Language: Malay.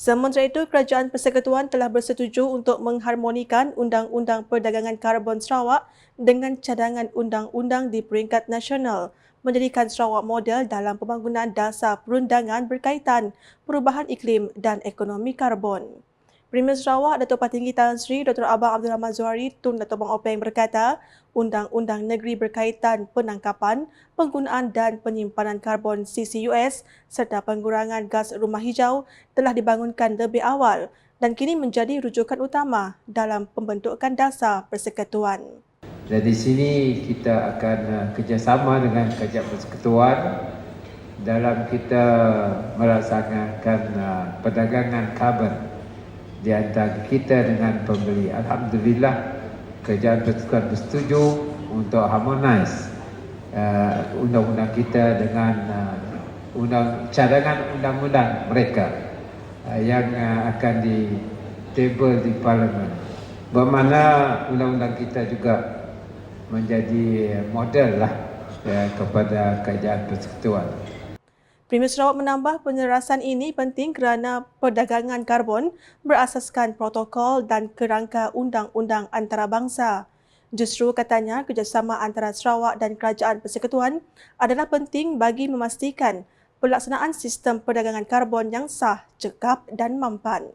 Sementara itu, Kerajaan Persekutuan telah bersetuju untuk mengharmonikan Undang-Undang Perdagangan Karbon Sarawak dengan cadangan undang-undang di peringkat nasional menjadikan Sarawak model dalam pembangunan dasar perundangan berkaitan perubahan iklim dan ekonomi karbon. Premier Sarawak Datuk Patinggi Tan Sri Dr. Abang Abdul Rahman Zuhari Tun Datuk Bang Openg berkata, Undang-Undang Negeri berkaitan penangkapan, penggunaan dan penyimpanan karbon CCUS serta pengurangan gas rumah hijau telah dibangunkan lebih awal dan kini menjadi rujukan utama dalam pembentukan dasar persekutuan. Dari sini kita akan uh, kerjasama dengan Kerajaan Persekutuan dalam kita melaksanakan uh, perdagangan karbon di antara kita dengan pembeli. Alhamdulillah kerajaan persekutuan bersetuju untuk harmonize uh, undang-undang kita dengan uh, undang cadangan undang-undang mereka uh, yang uh, akan di table di parlimen. Bermakna undang-undang kita juga menjadi model lah uh, kepada kerajaan persekutuan. Premier Sarawak menambah penyerasan ini penting kerana perdagangan karbon berasaskan protokol dan kerangka undang-undang antarabangsa. Justru katanya kerjasama antara Sarawak dan Kerajaan Persekutuan adalah penting bagi memastikan pelaksanaan sistem perdagangan karbon yang sah, cekap dan mampan.